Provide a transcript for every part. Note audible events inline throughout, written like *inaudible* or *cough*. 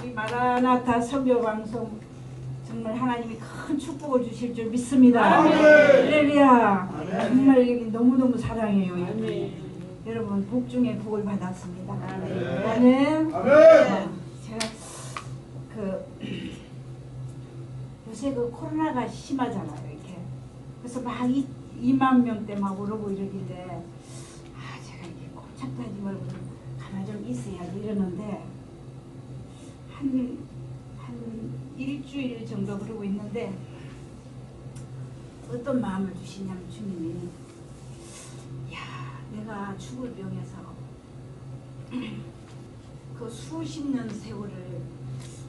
우리 마라나타 선교 방송 정말 하나님이 큰 축복을 주실 줄 믿습니다. 할렐루야. 정말 여기 너무 너무 사랑해요. 여기. 여러분 복 중에 복을 받았습니다. 나는 어, 제가 그 *clears throat* 요새 그 코로나가 심하잖아요. 이렇게 그래서 막 이, 2만 명대 막 오르고 이러길래 아 제가 이게 꼼짝도 하지 말고 좀 가만 좀 있어야지 이러는데 한, 한 일주일 정도 그러고 있는데 어떤 마음을 주시냐면 주님이 야 내가 죽을 병에서 *clears throat* 그 수십 년 세월을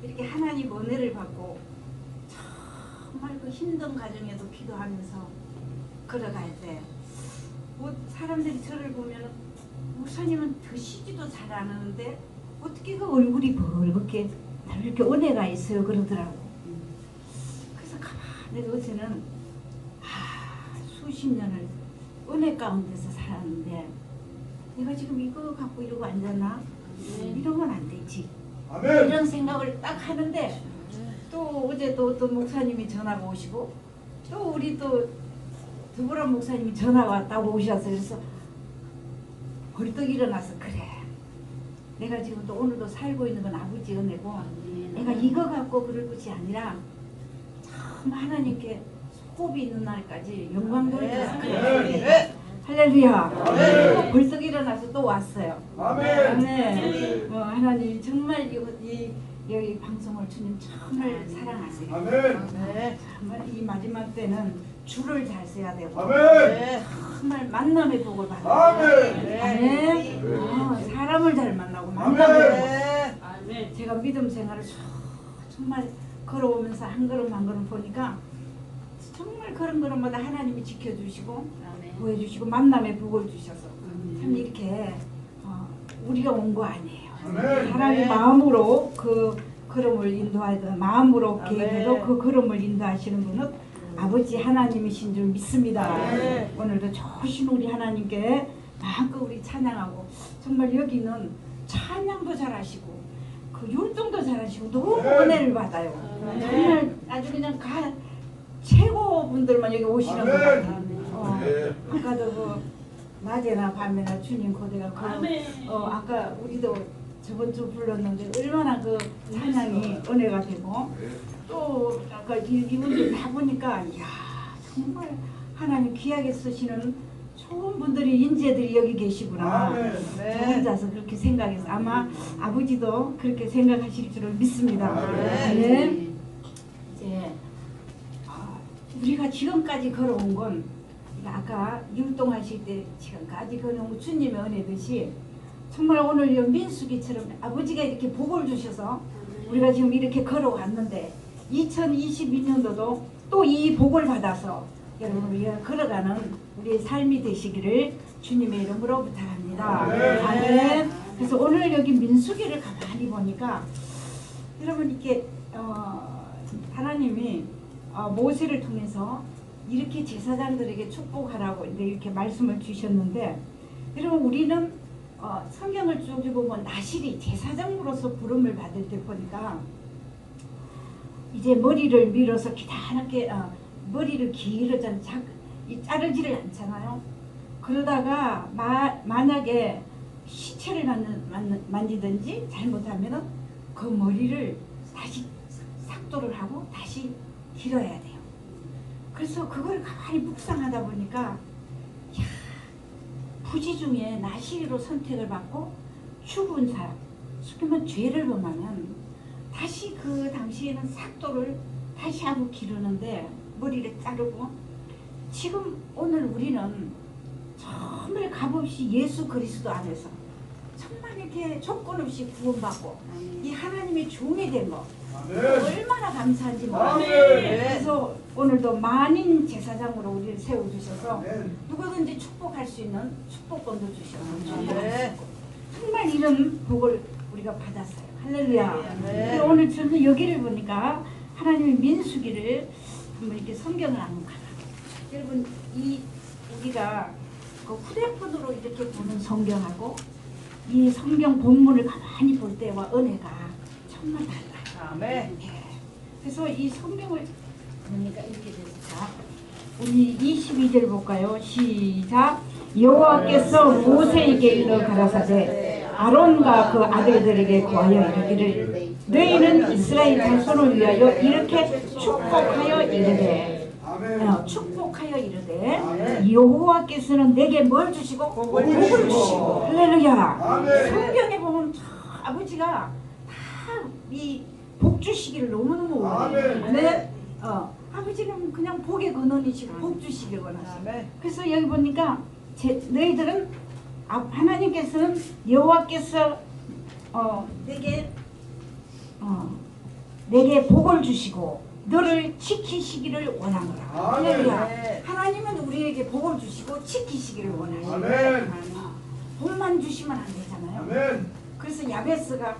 이렇게 하나님 은혜를 받고 정말 그 힘든 가정에도 기도하면서 걸어갈 때 뭐 사람들이 저를 보면 목사님은 드시지도 잘안 하는데 어떻게 그 얼굴이 벌겋게 이렇게 은혜가 있어요 그러더라고 그래서 가만히 어제는 아 수십 년을 은혜 가운데서 살았는데 내가 지금 이거 갖고 이러고 앉았나 이러면 안 되지 아멘. 이런 생각을 딱 하는데 또 어제 또 어떤 목사님이 전화가 오시고 또 우리 또 두보람 목사님이 전화가 왔다고 오셨어요. 그래서 벌떡 일어나서 그래. 내가 지금 또 오늘도 살고 있는 건 아버지 은혜고 내가 이거 갖고 그럴 것이 아니라 참 하나님께 호흡이 있는 날까지 영광 돌려서 그래. 할렐루야. 또 벌떡 일어나서 또 왔어요. 아멘. 네. 어, 하나님 정말 이, 이 여기 방송을 주님 정말 사랑하세요. 아멘. 정말 이 마지막 때는 줄을 잘 서야 되고 아멘. 정말 만남의 복을 받아야 아멘. 돼요. 아멘. 어, 사람을 잘 만나고 만남의 복. 제가 믿음 생활을 저- 정말 걸어오면서 한 걸음 한 걸음 보니까 정말 걸음 걸음마다 하나님이 지켜주시고 보여주시고 만남의 복을 주셔서 참 이렇게 어, 우리가 온 거 아니에요. 아멘. 하나님 마음으로 그 걸음을 인도하던 마음으로 아멘. 계획해도 그 걸음을 인도하시는 분은 아버지 하나님이신 줄 믿습니다. 아멘. 오늘도 좋으신 우리 하나님께 마음껏 우리 찬양하고 정말 여기는 찬양도 잘하시고 그 율동도 잘하시고 너무 아멘. 은혜를 받아요. 정말 아주 그냥 가 최고 분들만 여기 오시는 것. 같아요. 어, 네. 아까도 그 낮에나 밤에나 주님 고대가 그 어, 아까 우리도 저번 주 불렀는데 얼마나 그 찬양이 은혜가 되고 또 아까 이- 이분들 다 보니까 이야 정말 하나님 귀하게 쓰시는 좋은 분들이 인재들이 여기 계시구나. 아멘. 저 혼자서 그렇게 생각해서 아마 아버지도 그렇게 생각하실 줄을 믿습니다. 아멘. 네. 이제 아, 우리가 지금까지 걸어온 건 아까 율동하실 때 지금까지 걸어온 건 주님의 은혜듯이 정말 오늘 이 민수기처럼 아버지가 이렇게 복을 주셔서 우리가 지금 이렇게 걸어왔는데 2022년도도 또 이 복을 받아서 여러분 우리가 걸어가는 우리의 삶이 되시기를 주님의 이름으로 부탁합니다. 아멘. 아멘. 그래서 오늘 여기 민수기를 가만히 보니까 여러분 이렇게 어, 하나님이 어, 모세를 통해서 이렇게 제사장들에게 축복하라고 이렇게 말씀을 주셨는데 여러분 우리는 어, 성경을 쭉 보면 나실이 제사장으로서 부름을 받을 때 보니까 이제 머리를 밀어서 기다랗게 어, 머리를 길어져 자, 이 자르지를 않잖아요. 그러다가 마, 만약에 시체를 만는, 만, 만지든지 잘못하면은 그 머리를 다시 삭도를 하고 다시 길어야 돼요. 그래서 그걸 가만히 묵상하다 보니까 야, 부지 중에 나시리로 선택을 받고 죽은 사람, 그러면 죄를 범하면 다시 그 당시에는 삭도를 다시 하고 기르는데 머리를 자르고 지금 오늘 우리는 정말 값없이 예수 그리스도 안에서 정말 이렇게 조건 없이 구원받고 이 하나님의 종이 된 거. 얼마나 감사한지 몰라요. 그래서 오늘도 만인 제사장으로 우리를 세워주셔서. 누구든지 축복할 수 있는 축복권도 주셔서 네. 정말 이런 복을 우리가 받았어요. 할렐루야. 네. 그리고 오늘 저는 여기를 보니까 하나님의 민수기를 한번 이렇게 성경을 한번 가라. 여러분 이 우리가 그 휴대폰으로 이렇게 보는 성경하고 이 성경 본문을 가만히 볼 때와 은혜가 정말 달라요. 아멘. 예. 그래서 이 성경을 보니까 이렇게 됐습니다. 우리 22절 볼까요? 시작. 여호와께서 모세에게 이르 가라사대 아론과 그 아들들에게 구하여 이르기를 너희는 이스라엘 자손을 위하여 이렇게 축복하여 이르되 어, 축 복하여 이르되 여호와께서는 내게 뭘 주시고? 복을 주시고. 할렐루야. 아멘. 성경에 보면 참 아버지가 다이 복 주시기를 너무너무 원해요. 아멘. 네. 어, 아버지는 그냥 복의 근원이시고 복 주시길 원하시고 아멘. 그래서 여기 보니까 제, 너희들은 아, 하나님께서는 여호와께서 어, 내게? 어, 내게 복을 주시고 너를 지키시기를 원하노라. 할렐루야. 하나님은 우리에게 복을 주시고 지키시기를 원하시고 아멘. 복만 주시면 안 되잖아요. 아멘. 그래서 야베스가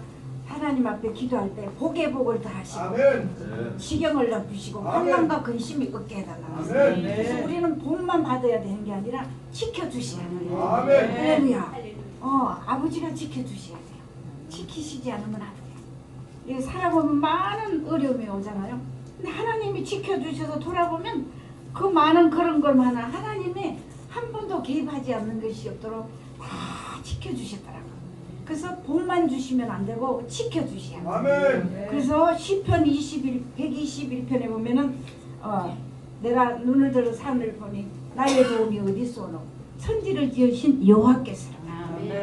하나님 앞에 기도할 때 복의 복을 다하시고 아멘. 지경을 아멘. 환난과 근심이 없게 해달라고 했어요. 아멘. 그래서 우리는 복만 받아야 되는 게 아니라 돼요. 아멘. 할렐루야. 어, 아버지가 지켜주셔야 돼요. 지키시지 않으면 안 돼요. 이 살아보면 많은 어려움이 오잖아요. 근데 하나님이 지켜주셔서 돌아보면 그 많은 그런 걸만은 하나님이 한 번도 개입하지 않는 것이 없도록 다 지켜주셨더라고요. 그래서 복만 주시면 안 되고 지켜주셔야 돼요. 아멘. 그래서 시편 21, 121편에 보면은 어, 내가 눈을 들어 산을 보니 나의 도움이 어디 있소노 천지를 지으신 여호와께서.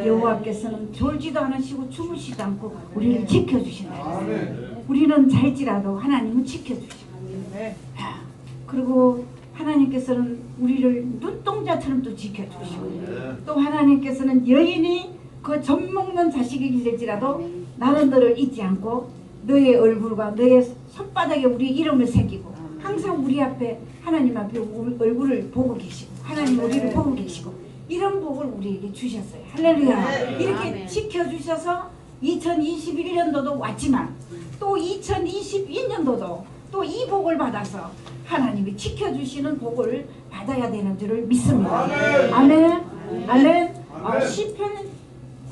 여호와께서는 졸지도 않으시고 주무시도 않고 우리를 지켜주신다 아멘. 우리는 잘지라도 하나님은 지켜주시고. 아멘. 아, 그리고 하나님께서는 우리를 눈동자처럼 또 지켜주시고. 또 하나님께서는 여인이 그 젖 먹는 자식이 될지라도 나는 너를 잊지 않고 너의 얼굴과 너의 손바닥에 우리 이름을 새기고 항상 우리 앞에 하나님 앞에 우- 얼굴을 보고 계시고 하나님 우리를 보고 계시고 이런 복을 우리에게 주셨어요. 할렐루야. 이렇게 지켜주셔서 2021년도도 왔지만 또 2022년도도 또 이 복을 받아서 하나님이 지켜주시는 복을 받아야 되는 줄을 믿습니다 아멘. 아멘. 아멘. 어, 아멘. 시편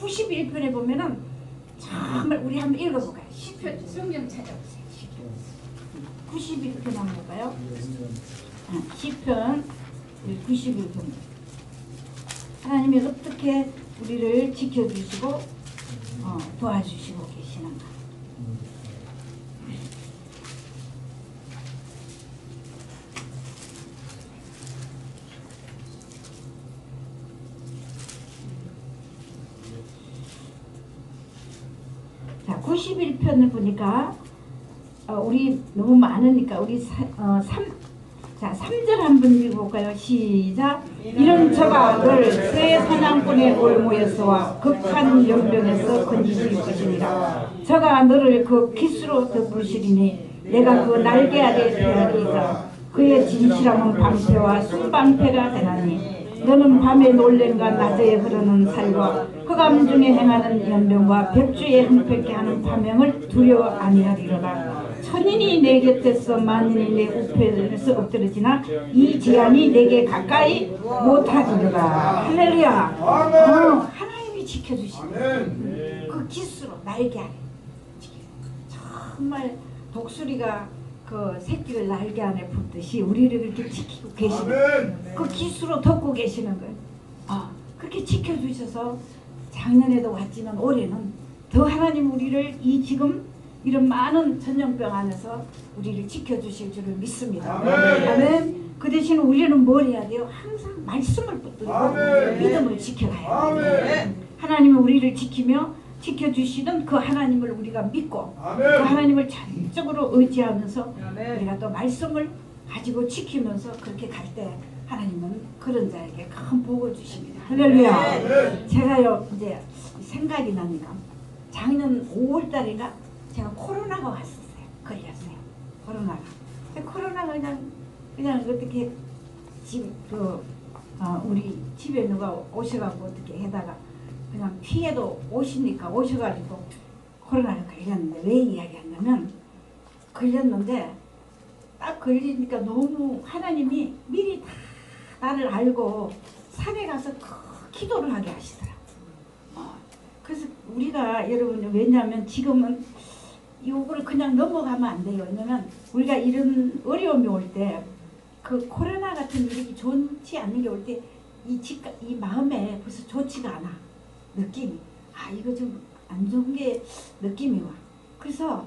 91편에 보면은 정말 우리 한번 읽어볼까요? 시편 성경 찾아보세요. 시편 91편 한번 볼까요? 아, 시편 91편. 하나님이 어떻게 우리를 지켜주시고 어, 도와주시고 계시는가? 자, 91편을 보니까 어, 우리 너무 많으니까 우리 사, 어, 3, 자, 3절 한번 읽어볼까요? 시작. 이런 저가 늘새 사냥꾼의 올모에서와 극한 연병에서 건지실 것이니라. 저가 너를 그 기수로 덮으시리니 내가 그 날개 아래 페하리이다. 그의 진실함은 방패와 순방패가 되나니 너는 밤에 놀랜과 낮에 흐르는 살과 흑암 중에 행하는 연병과 백주에 흥패케 하는 파명을 두려워 아니하리로라. 천인이 내 곁에서 만인이 내 우편에서 엎드러지나 이 제한이 내게 가까이 못하리로라. 할렐루야. 어, 하나님이 지켜주시는 아멘. 그 기수로 날개 안에 정말 독수리가 그 새끼를 날개 안에 붙듯이 우리를 이렇게 지키고 계시는. 그 기수로 덮고 계시는 거예요. 아, 그렇게 지켜주셔서 작년에도 왔지만 올해는 더 하나님 우리를 이 지금 이런 많은 전염병 안에서 우리를 지켜주실 줄을 믿습니다. 아멘. 아멘. 그 대신 우리는 뭘 해야 돼요? 항상 말씀을 붙들고 아멘. 믿음을 지켜가야 돼요. 아멘. 하나님은 우리를 지키며 지켜주시는 그 하나님을 우리가 믿고 그 아멘. 하나님을 전적으로 의지하면서 아멘. 우리가 또 말씀을 가지고 지키면서 그렇게 갈 때 하나님은 그런 자에게 큰 복을 주십니다. 할렐루야. 제가요 이제 생각이 나니까 작년 5월달인가 제가 코로나가 왔었어요. 걸렸어요. 코로나가. 코로나가 그냥 그냥 어떻게 집 그 어, 우리 집에 누가 오셔갖고 어떻게 해다가 그냥 피해도 오시니까 오셔가지고 코로나를 걸렸는데 왜 이야기하냐면 걸렸는데 딱 걸리니까 너무 하나님이 미리 다 나를 알고 산에 가서 큰 기도를 하게 하시더라고. 어, 그래서 우리가 여러분 왜냐하면 지금은 이거를 그냥 넘어가면 안 돼요. 왜냐면 우리가 이런 어려움이 올 때 그 코로나 같은 일이 좋지 않는 게올 때이 집, 이 마음에 벌써 좋지가 않아. 느낌이. 아, 이거 좀 안 좋은 게 느낌이 와. 그래서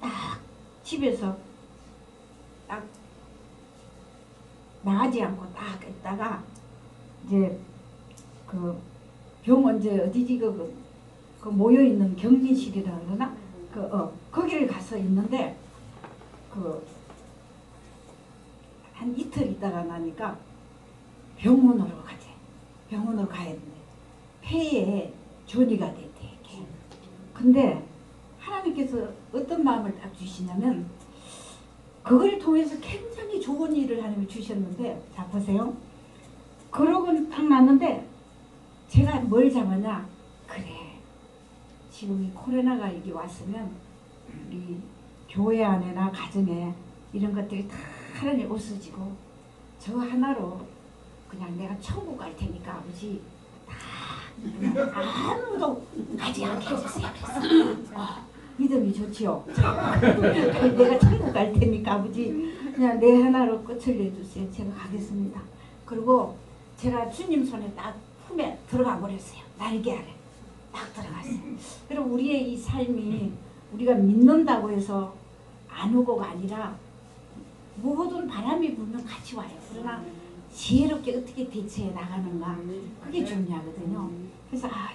딱 집에서 딱 나가지 않고 딱 있다가 이제 그 병원 이제 어디지 그, 그, 그 모여 있는 격리실이라 그러나 그 어, 거기를 가서 있는데 그 한 이틀 있다가 나니까 병원으로 가재 병원으로 가야 되는데 폐에 전이가 됐대. 근데 하나님께서 어떤 마음을 딱 주시냐면 그걸 통해서 굉장히 좋은 일을 하나님이 주셨는데 자 보세요. 그러고 딱 났는데 제가 뭘 잡았냐? 그래. 지금 이 코로나가 이게 왔으면 우리 교회 안에나 가정에 이런 것들이 다 하나님 없어지고 저 하나로 그냥 내가 천국 갈 테니까 아버지 다 아무도 가지 않게 해주세요. 어, 믿음이 좋지요? *laughs* 내가 천국 갈 테니까 아버지 그냥 내 하나로 끝을 내주세요. 제가 가겠습니다. 그리고 제가 주님 손에 딱 품에 들어가 버렸어요. 날개 아래 딱 들어갔어요. 그리고 우리의 이 삶이 우리가 믿는다고 해서 안 오고가 아니라 모든 바람이 불면 같이 와요. 그러나 지혜롭게 어떻게 대처해 나가는가 그게 중요하거든요. 그래서 아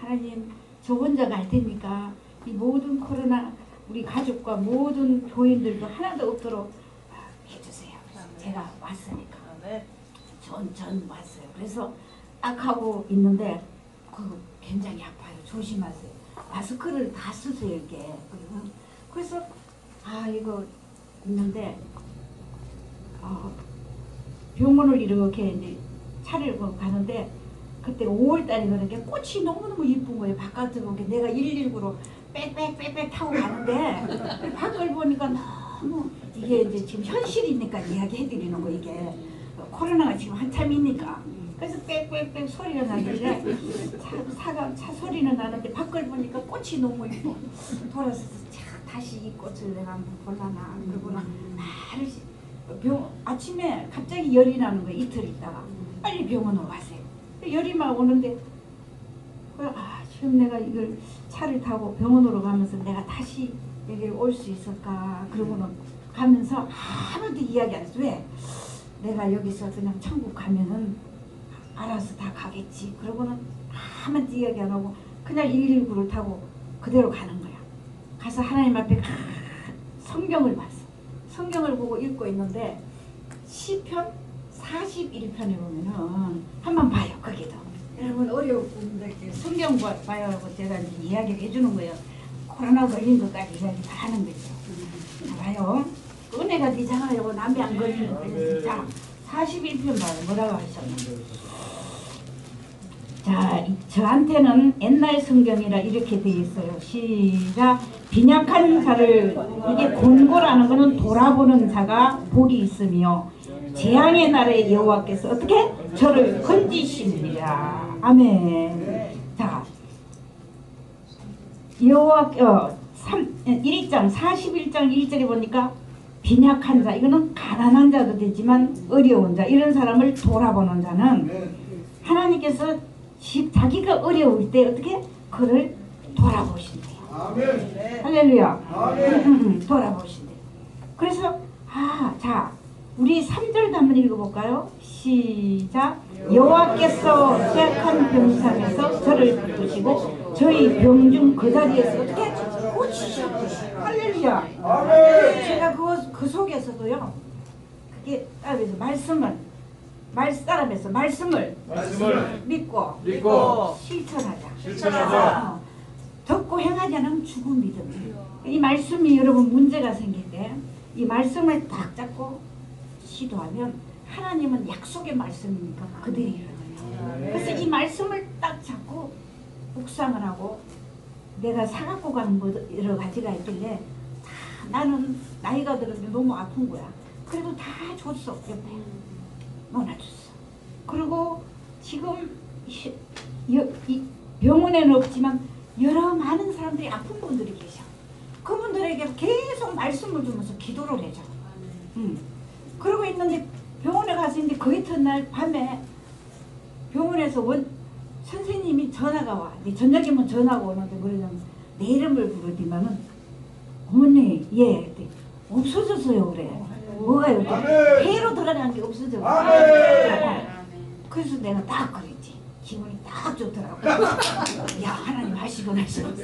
하나님 저 혼자 갈 테니까 이 모든 코로나 우리 가족과 모든 교인들도 하나도 없도록 아, 해주세요. 제가 왔으니까 네. 전, 전 왔어요. 그래서 딱 하고 있는데 그 굉장히 아파요. 조심하세요. 마스크를 다 쓰세요 이렇게. 그래서 아 이거 있는데 어, 병원을 이렇게 이제 차를 고 가는데 그때 5월달이 그러니까 꽃이 너무너무 이쁜 거예요. 바깥으로 이렇게 내가 119로 빽빽빽빽 타고 가는데 밖을 보니까 너무 이게 이제 지금 현실이니까 이야기해드리는 거 이게 코로나가 지금 한참이니까 그래서 빽빽빽 소리가 차, 차가 차 소리는 나는데 밖을 보니까 꽃이 너무 이뻐. 돌아서 차 다시 이 꽃을 내가 한번 볼라나 그러고나 말을 시- 병 아침에 갑자기 열이 나는 거야 이틀 있다가. 빨리 병원으로 가세요. 열이 막 오는데 아 지금 내가 이걸 차를 타고 병원으로 가면서 내가 다시 여기를 올수 있을까? 그러고는 가면서 아무도 이야기 안 했어 왜? 내가 여기서 그냥 천국 가면은 알아서 다 가겠지. 그러고는 아무도 이야기 안 하고 그냥 119를 타고 그대로 가는 거야. 가서 하나님 앞에 가- *laughs* 성경을 봤어. 성경을 보고 읽고 있는데 시편 41편에 보면은 한번 봐요 거기도. 여러분 어려운 분들 성경 봐- 봐요 하고 제가 이제 이야기를 해주는 거예요. 코로나 걸린 것까지 이야기 다 하는 거죠. 자, 봐요. 은혜가 되잖아요 남이 안 걸린 거자 41편 봐요. 뭐라고 하셨나 자, 이- 저한테는 옛날 성경이라 이렇게 되어 있어요. 시작. 빈약한 자를 이게 곤고라는 거는 돌아보는 자가 복이 있으며 재앙의 날에 여호와께서 어떻게 저를 건지십니다. 아멘. 자, 여호와 어 3, 1장 41장 1절에 보니까 빈약한 자 이거는 가난한 자도 되지만 어려운 자 이런 사람을 돌아보는 자는 하나님께서 지- 자기가 어려울 때 어떻게 그를 돌아보신대요. 아멘. 네. 할렐루야. 아멘. *laughs* 돌아보신대요. 그래서 아, 자, 우리 3절도 한번 읽어볼까요? 시작. 여호와께서 쇠약한 병상에서 저를 붙드시고 저희 병중 그 자리에서 어떻게 고치셨대요. 할렐루야. 아멘. 제가 그, 그 속에서도요. 그게 따라서 말씀을 말 따라서 말씀을 말씀을 믿고 믿고 실천하자. 실천하자. 어, 듣고 행하지 않으면 죽은 믿음. 이 말씀이 여러분 문제가 생길 때 이 말씀을 딱 잡고 시도하면 하나님은 약속의 말씀이니까 그대로 이루어져요. 그래서 이 말씀을 딱 잡고 묵상을 하고 내가 사갖고 가는 뭐 여러 가지가 있길래 다 나는 나이가 들었는데 너무 아픈 거야. 그래도 다 줬어 옆에 넣어놔줬어. 그리고 지금 병원에는 없지만 여러 많은 사람들이 아픈 분들이 계셔. 그분들 사람들에게 계속 말씀을 주면서 기도를 해줘. 음. 그러고 있는데 병원에 가서 이제 그 이튿날 밤에 병원에서 원 선생님이 전화가 와. 저녁이면 전화가 오는데 그러냐면 내 이름을 부르지만은 어머니 예 없어졌어요 그래. 뭐가요? 아멘. 배로 들어간 게 없어져. 아멘. 그래서 내가 딱 그랬지. 기분이 딱 좋더라고. *laughs* 야 하나님 하시고 하시면서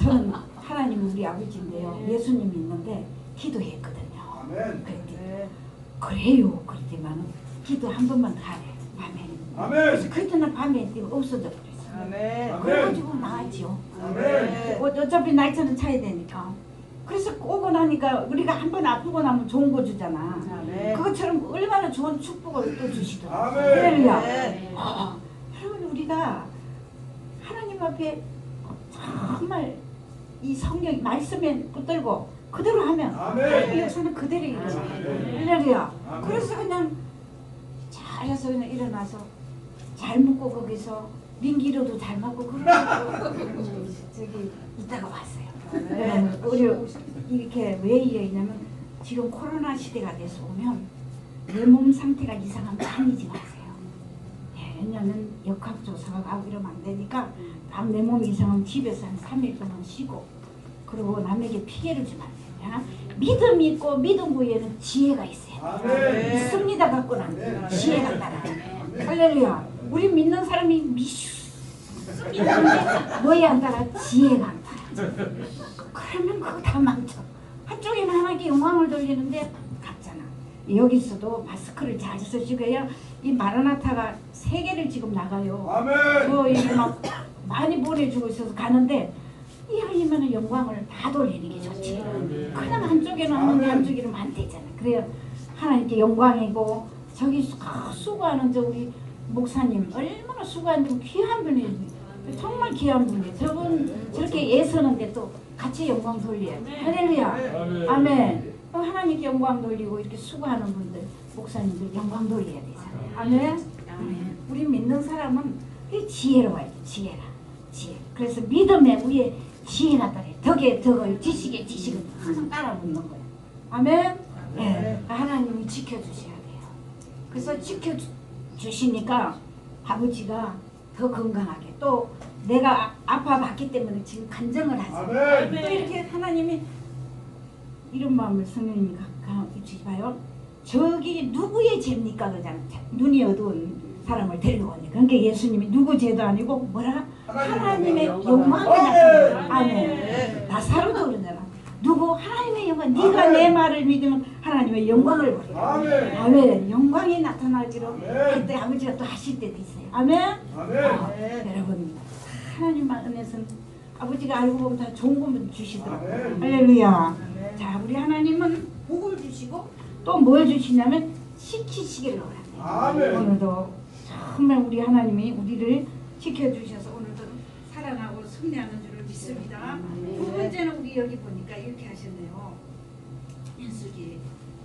저는 하나님 우리 아버지인데요. 예수님이 있는데 기도했거든요. 아멘. 그랬더니 그래요. 그랬지만 기도 한 번만 하래 밤에. 아멘. 그때는 밤에 없어져 버렸어. 아멘. 그래가지고 나왔죠. 아멘. 어, 어차피 날짜는 차야 되니까. 그래서 오고 나니까 우리가 한 번 아프고 나면 좋은 거 주잖아. 아멘. 그것처럼 얼마나 좋은 축복을 또 주시더라고요. 아멘. 할렐루야. 아멘. 아, 여러분 우리가 하나님 앞에 정말 이 성경 말씀에 붙들고 그대로 하면 아멘. 하나님의 역사는 그대로 일어나. 아멘. 할렐루야. 아멘. 그래서 그냥 잘해서 그냥 일어나서 잘 먹고 거기서 민기로도 잘 먹고 그러고 *laughs* 저기 있다가 왔어요. 네. 우리 이렇게 왜 이러냐면 지금 코로나 시대가 돼서 오면 내 몸 상태가 이상하면 다니지 마세요. 예, 왜냐면 역학조사가 가고 이러면 안 되니까 남내 몸이 이상하면 집에서 한 3일 동안 쉬고 그리고 남에게 피해를 주면 안 돼요. 믿음 있고 믿음 부에는 지혜가 있어요. 아멘. 믿습니다 갖고는 아멘. 지혜가 따라. 할렐루야. 우리 믿는 사람이 미슈 믿는데 뭐에 안 따라 지혜가 안. 그러면 그거 다 망쳐. 한쪽에는 하나님께 영광을 돌리는데 갔잖아. 여기서도 마스크를 잘 쓰시고요. 이 마라나타가 세 개를 지금 나가요. 아멘. 뭐 이게 막 많이 보내주고 있어서 가는데 이 하나님은 영광을 다 돌리는 게 좋지. 그냥 한쪽에는 하는데 한쪽에는 안 되잖아. 그래요. 하나님께 영광이고 저기 수- 아, 수고하는 저 우리 목사님 얼마나 수고하는 귀한 분이지. 정말 귀한 분이에요. 저분 저렇게 애쓰는데 또 같이 영광 돌려요. 할렐루야. 아멘. 어, 하나님께 영광 돌리고 이렇게 수고하는 분들 목사님들 영광 돌려야 되잖아요. 아멘. 우리 믿는 사람은 이 지혜로워야 돼. 지혜라. 지혜. 그래서 믿음의 위에 지혜가 따라. 덕에 덕을 지식에 지식을 항상 따라 붙는 거야. 아멘. 예. 하나님이 지켜주셔야 돼요. 그래서 지켜주시니까 아버지가 더 건강하게 또 내가 아- 아파봤기 때문에 지금 간증을 하세요. 아멘. 또 이렇게 하나님이 이런 마음을 성령님이 주지 봐요. 저기 누구의 죄입니까? 그냥 눈이 어두운 사람을 데리고 오니 그러니까 예수님이 누구 죄도 아니고 뭐라 하나님의 영광이 나타나. 아멘. 나사로도 그러잖아. 누구 하나님의 영광. 네가 아멘. 내 말을 믿으면 하나님의 영광을 보리라. 아멘. 아멘. 영광이 나타나기로 아멘. 그때 아버지가 또 하실 때도 있어요. 아멘. 아멘. 아, 여러분 하나님만 은혜선 아버지가 알고 보면 다 좋은 것만 주시더라고요. 아멘. 할렐루야. 자 우리 하나님은 복을 주시고 또 뭘 주시냐면 지키시기를 원합니다. 아멘. 오늘도 정말 우리 하나님이 우리를 지켜주셔서 오늘도 살아나고 승리하는 줄을 믿습니다. 두 번째는 우리 여기 보니까 이렇게 하셨네요. 인수기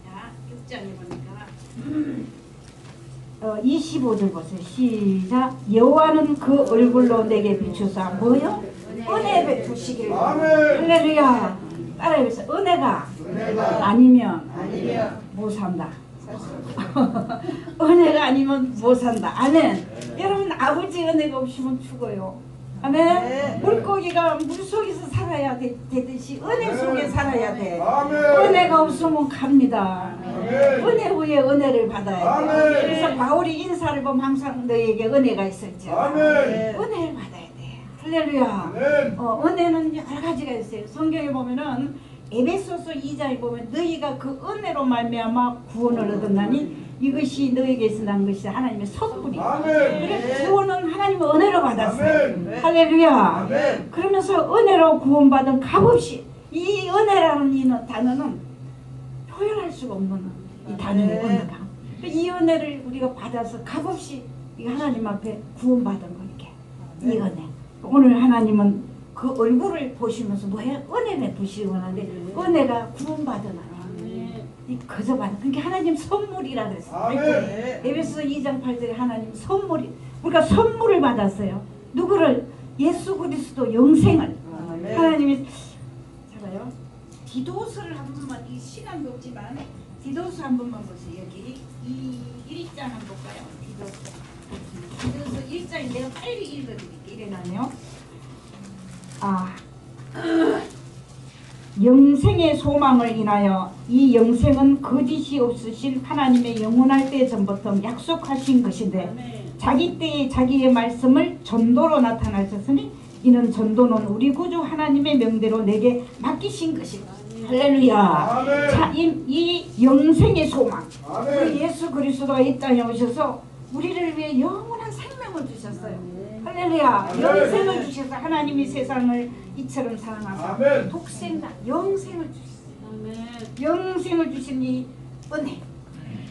자 6장에 보니까 어, 25절 보세요. 시작. 여호와는 그 얼굴로 내게 비추사 뭐요? 은혜. 아멘. 할렐루야. 따라해보세요. 은혜가 은혜가 아니면 아니면 못 산다. *laughs* 은혜가 아니면 못 산다. 아멘. 여러분 아버지 은혜가 없으면 죽어요. 아멘. 네. 물고기가 물 속에서 살아야 되, 듯이 은혜 속에 살아야 돼. 아멘. 은혜가 없으면 갑니다. 아멘. 은혜 위에 은혜를 받아야 돼. 아멘. 그래서 바울이 인사를 보면 항상 너에게 은혜가 있을지. 아멘. 은혜를 받아야 돼. 할렐루야. 아멘. 어, 은혜는 여러 가지가 있어요. 성경에 보면은 에베소서 2장에 보면 너희가 그 은혜로 말미암아 구원을 얻었나니 이것이 너희에게서 난 것이 하나님의 선물이. 아멘. 그래 구원은 하나님의 은혜로 받았어요. 아멘. 할렐루야. 아멘. 그러면서 은혜로 구원받은 값없이 이 은혜라는 이 단어는 표현할 수가 없는 이 단어예요. 아멘. 은혜가. 이 은혜를 우리가 받아서 값없이 이 하나님 앞에 구원받은 거 이렇게 이 은혜. 오늘 하나님은 그 얼굴을 보시면서 뭐야 은혜를 보시고 하는데 은혜가 구원받은 하나님. 이 거저 받은 그게 하나님 선물이라 그랬어요. 아멘. 에베소 2장 8절에 하나님 선물이 우리가 선물을 받았어요. 누구를 예수 그리스도 영생을 아멘. 하나님이 잡아요. 디도스를 한 번만 이 시간도 없지만 디도스 한 번만 보세요 여기 이 1장 한번 볼까요 디도스 디도스 1장 내가 빨리 읽어드릴게요 이래나요 아 영생의 소망을 인하여 이 영생은 거짓이 없으실 하나님의 영원할 때 전부터 약속하신 것인데 자기 때에 자기의 말씀을 전도로 나타나셨으니 이는 전도는 우리 구주 하나님의 명대로 내게 맡기신 것이다. 할렐루야. 아멘. 자, 이, 이 영생의 소망. 아멘. 예수 그리스도가 이 땅에 오셔서 우리를 위해 영원한 생명을 주셨어요. 할렐루야. 영생을 주셔서 하나님이 세상을 이처럼 사랑하사. 독생자 영생을 주셨어요. 영생을 주신 이 은혜.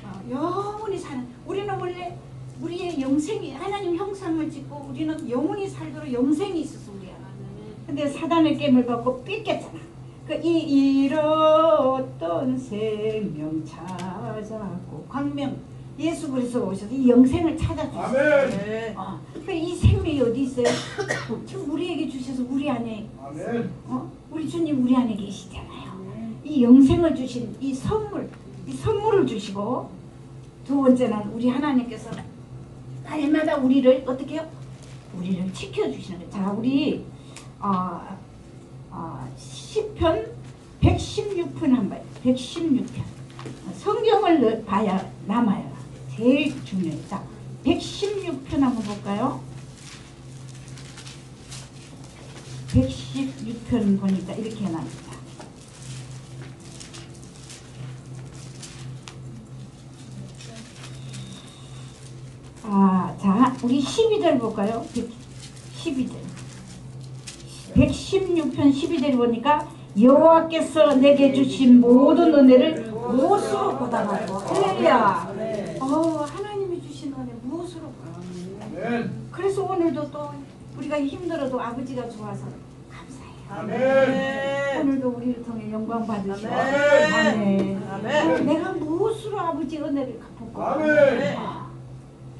어, 영원히 사는 우리는 원래 우리의 영생이 하나님 형상을 짓고 우리는 영원히 살도록 영생이 있어서 우리야. 근데 사단의 깨물 받고 삐깼잖아. 그이 잃었던 생명 찾았고 광명 예수 그리스도 오셔서 이 영생을 찾아주셨어. 아멘. 네. 어, 그이 생명이 어디 있어요? *coughs* 지금 우리에게 주셔서 우리 안에 아멘. 어? 우리 주님 우리 안에 계시잖아요. 이 영생을 주신 이 선물, 이 선물을 주시고 두 번째는 우리 하나님께서 날마다 우리를 어떻게 해요? 우리를 지켜주시는 거예요. 자, 우리 어, 어, 시편 116편 한번 116편 성경을 넣- 봐야 남아요. 제일 중요해요. 자, 116편 한번 볼까요? 116편 보니까 이렇게 나옵니다. 아, 자, 우리 12절 볼까요? 12절. 116편 12절 보니까 여호와께서 내게 주신 모든 은혜를 무엇으로 보답하고 할렐루야. 네. 어, 하나님이 주신 은혜 무엇으로 아멘. 그래서 오늘도 또 우리가 힘들어도 아버지가 좋아서 감사해요. 아멘. 오늘도 우리를 통해 영광 받으시고 아멘. 아멘. 아멘. 내가 무엇으로 아버지 은혜를 갚을까? 아멘. 아,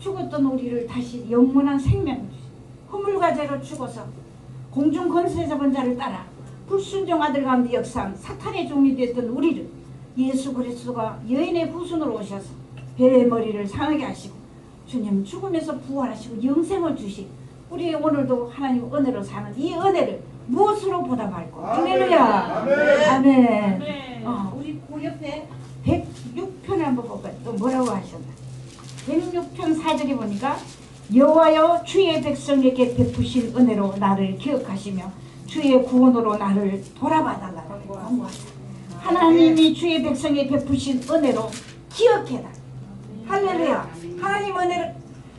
죽었던 우리를 다시 영원한 생명을 주시. 허물과제로 죽어서 공중 권세 잡은 자를 따라 불순종 아들 가운데 역사한 사탄의 종이 됐던 우리를 예수 그리스도가 여인의 후순으로 오셔서 배의 머리를 상하게 하시고 주님 죽음에서 부활하시고 영생을 주시 우리 오늘도 하나님 은혜로 사는 이 은혜를 무엇으로 보답할까? 아멘. 할렐루야. 아멘. 아멘. 아멘. 어, 우리 그 옆에 106편에 한번 볼까요? 또 뭐라고 하셨나? 106편 4절에 보니까 여호와여 주의 백성에게 베푸신 은혜로 나를 기억하시며 주의 구원으로 나를 돌아봐달라고 권고하셨다. 하나님이 주의 백성에 베푸신 은혜로 기억해라. 할렐루야. 하나님 은혜를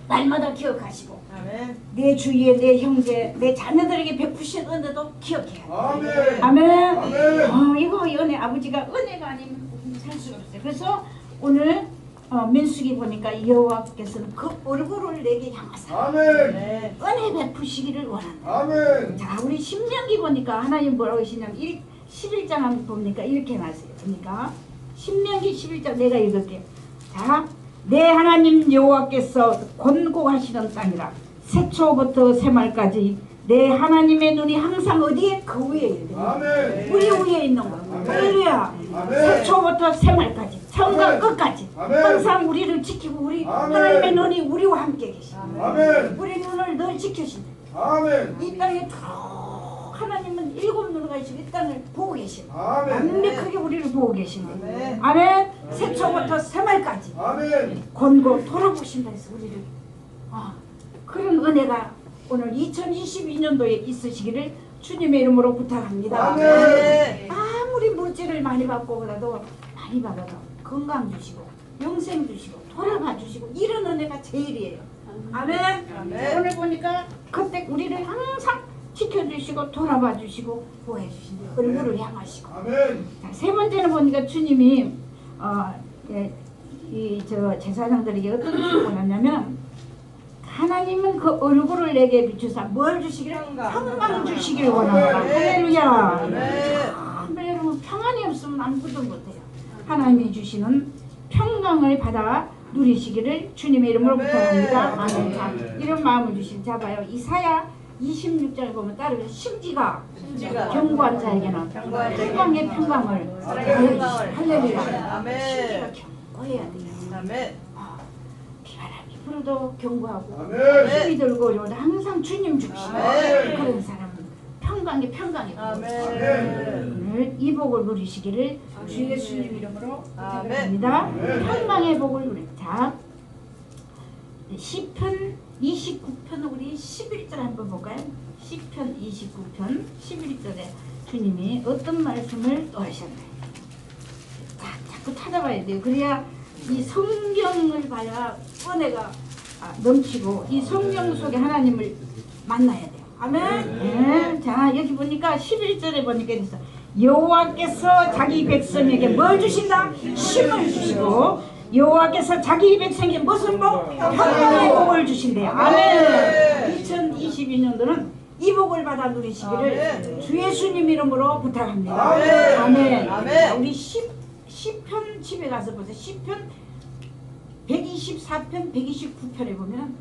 날마다 기억하시고 아멘. 내 주위에 내 형제, 내 자녀들에게 베푸신 은혜도 기억해야 돼. 아멘. 아멘. 아멘. 어, 이거 이 은혜 아버지가 은혜가 아니면 살 수가 없어요. 그래서 오늘 어, 민수기 보니까 여호와께서는 그 얼굴을 내게 향하사 아멘. 네. 은혜 베푸시기를 원한다. 아멘. 자, 우리 신명기 보니까 하나님 뭐라고 하시냐면 1, 11장 한번 보니까 이렇게 나왔어요. 그러니까 신명기 11장 내가 읽을게요. 자, 내 하나님 여호와께서 권고하시던 땅이라 새초부터 새말까지 내 하나님의 눈이 항상 어디에? 그 위에 있는 아멘. 우리 위에 있는 거. 할렐루야. 새초부터 새말까지 처음과 아멘. 끝까지 아멘. 항상 우리를 지키고 우리 아멘. 하나님의 눈이 우리와 함께. 아멘. 우리 눈을 늘 지켜신다. 아멘. 이 땅에 쭉 하나님은 일곱 눈을 가지고 이 땅을 보고. 아멘. 완벽하게 우리를 보고 계십니다. 아멘. 새초부터 새말까지 아멘. 권고 돌아보신다 해서 우리를 아, 그런 은혜가 오늘 2022년도에 있으시기를 주님의 이름으로 부탁합니다. 아멘. 아무리 물질을 많이 받고 그래도 많이 받아도 건강 주시고 영생 주시고 돌아봐 주시고 이런 은혜가 제일이에요. 아멘. 아멘. 오늘 보니까 그때 우리를 항상 지켜주시고 돌아봐 주시고 보호해 주신다. 얼굴을 향하시고. 아멘. 자, 세 번째는 보니까 주님이 어, 예, 이저 제사장들에게 어떤 뜻을 원하냐면 하나님은 그 얼굴을 내게 비추사 뭘 주시기를 평강. 주시기를 원합니다. 아멘. 할렐루야. 아멘. 참, 여러분 평안이 없으면 아무것도 못해요. 하나님이 주시는 평강을 받아 누리시기를 주님의 이름으로 아멘. 부탁합니다. 아멘. 이런 마음을 주신 자봐요. 이사야 26장에 보면 따르면 심지가 경고한 자에게는 평강의 평강을. 할렐루야. 심지가 경고해야 돼요. 아멘. 비바람이 불어도 경고하고. 힘이 들고 어려워도 항상 주님 주시는 아멘. 그런 사람은 평강의 평강이 아멘. 오늘 이 복을 누리시기를 주 예수님 이름으로. 아멘. 평강의 복을 누리. 자, 시편 29편 우리 11절 한번 볼까요? 시편 29편 11절에 주님이 어떤 말씀을 또 하셨나요? 자, 자꾸 찾아봐야 돼요. 그래야 이 성경을 봐야 은혜가 아, 넘치고 이 성경 속에 하나님을 만나야 돼요. 아멘. 네. 자 여기 보니까 11절에 보니까 있어. 여호와께서 자기 백성에게 뭘 주신다? 힘을 주시고 여호와께서 자기 백성에게 무슨 복? 평강의 복을 주신대요. 아멘. 2022년도는 이 복을 받아 누리시기를. 주 예수님 이름으로 부탁합니다. 아멘. 우리 10, 10편 집에 가서 보세요. 10편 124편, 129편에 보면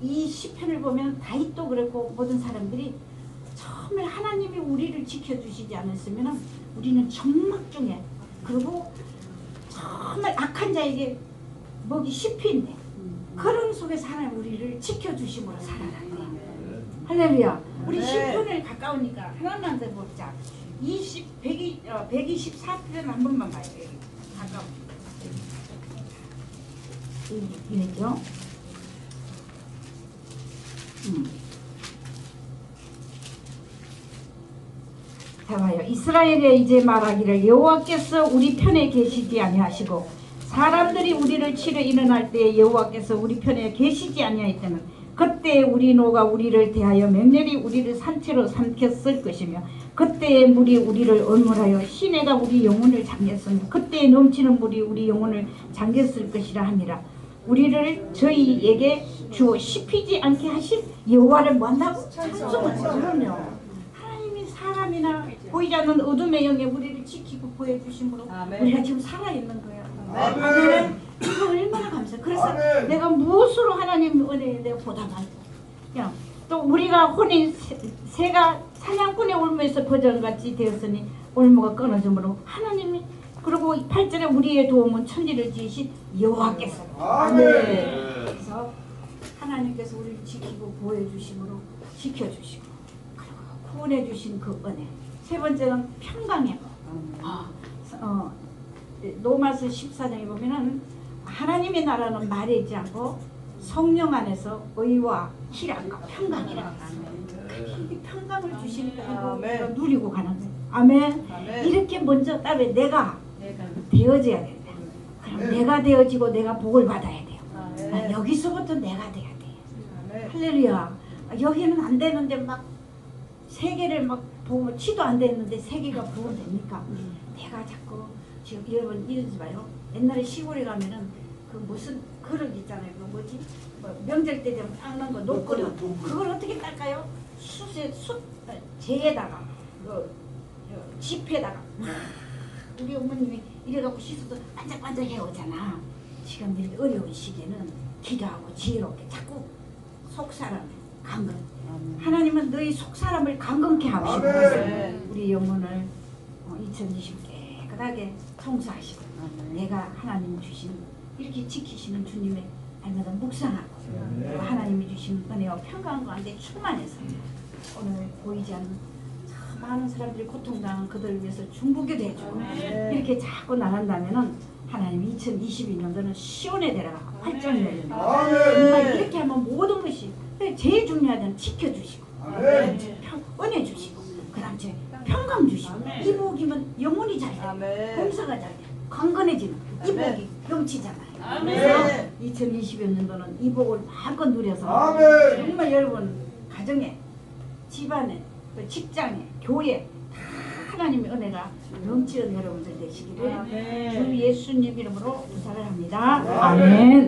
이 시편을 보면 다윗도 그렇고 모든 사람들이 정말 하나님이 우리를 지켜주시지 않았으면 우리는 정막 중에 그리고 정말 악한 자에게 먹이 씹히네. 그런 속에서 하나님 우리를 지켜주심으로 살아났네. 할렐루야. 우리 네. 시편을 가까우니까 하나만 더 보자. 20, 120, 어, 124편 한 번만 봐요 가까워. 이랬죠? 음. 자 봐요. 이스라엘에 이제 말하기를 여호와께서 우리 편에 계시지 아니하시고 사람들이 우리를 치러 일어날 때에 여호와께서 우리 편에 계시지 아니하였다면 그때 우리 노가 우리를 대하여 맹렬히 우리를 산채로 삼켰을 것이며 그때의 물이 우리를 얼물하여 시내가 우리 영혼을 잠겼으며 그때에 넘치는 물이 우리 영혼을 잠겼을 것이라 하니라 우리를 저희에게 주어 씹히지 않게 하신 여호와를 만나고 찬송을 그러며 사람이나 보이지 않는 어둠의 영에 우리를 지키고 보여주심으로 아멘. 우리가 지금 살아있는 거예요. 아멘. 아멘. 이거 얼마나 감사. 그래서 아멘. 내가 무엇으로 하나님 은혜에 대해 보답하고, 야, 또 우리가 혼인 새- 새가 사냥꾼의 올무에서 버전같이 되었으니 올무가 끊어지므로 하나님이 그리고 8절에 우리의 도움은 천지를 지으신 여호와께서 아멘. 그래서 하나님께서 우리를 지키고 보호해 주심으로 지켜 주시고 그리고 구원해 주신 그 은혜. 세 번째는 평강의 복 어, 어, 로마서 14장에 보면은 하나님의 나라는 말에 있지 않고 성령 안에서 의와 희락과 평강이라. 이 평강을 주시니까 이거 아멘. 누리고 가는 거예요. 아멘. 아멘. 이렇게 먼저 따로 내가 되어져야 된다 그럼 내가 되어지고 내가 복을 받아야 돼요. 아, 아멘. 여기서부터 내가 돼야 돼 아멘. 할렐루야. 아, 여기는 안 되는데 막 세계를 막 보면 치도 안 됐는데 세계가 보면 됩니까? 내가 자꾸 지금 여러분 이러지 마요. 옛날에 시골에 가면은 그 무슨 그릇 있잖아요. 그 뭐지? 뭐 명절 때 되면 닦는 거 녹그릇. 그걸 어떻게 닦아요? 숯에 숯 어, 재에다가 그 어, 집에다가 막 우리 어머님이 이래갖고 씻어도 반짝반짝 해 오잖아. 지금 늘 어려운 시기에는 기도하고 지혜롭게 자꾸 속 사람을 강건. 하나님은 너희 속 사람을 강건케 하시고 아멘. 우리 영혼을 2020 깨끗하게 청소하시고 내가 하나님 주신 이렇게 지키시는 주님의 날마다 묵상하고 또 하나님이 주신 은혜와 평강 가운데 충만해서 오늘 보이지 않는 참 많은 사람들이 고통당한 그들을 위해서 중보기도 해주고 이렇게 자꾸 나간다면은 하나님 2022년도는 시온의 대라가 활짝. 아멘. 정말 이렇게 하면 모든 것이 제일 중요한 건 지켜주시고 아멘. 평, 은혜 주시고 그 다음 제 평강 주시고 이 복이면 영혼이 잘 돼. 아멘. 공사가 잘 돼. 강건해지는 이 아멘. 복이 영치잖아요. 아멘. 그래서 2020년도는 이 복을 마음껏 누려서 아멘. 정말 여러분 가정에 집안에 또 직장에 교회 다 하나님의 은혜가 넘치는 여러분들 되시기를 아멘. 주 예수님 이름으로 부탁을 합니다. 아멘.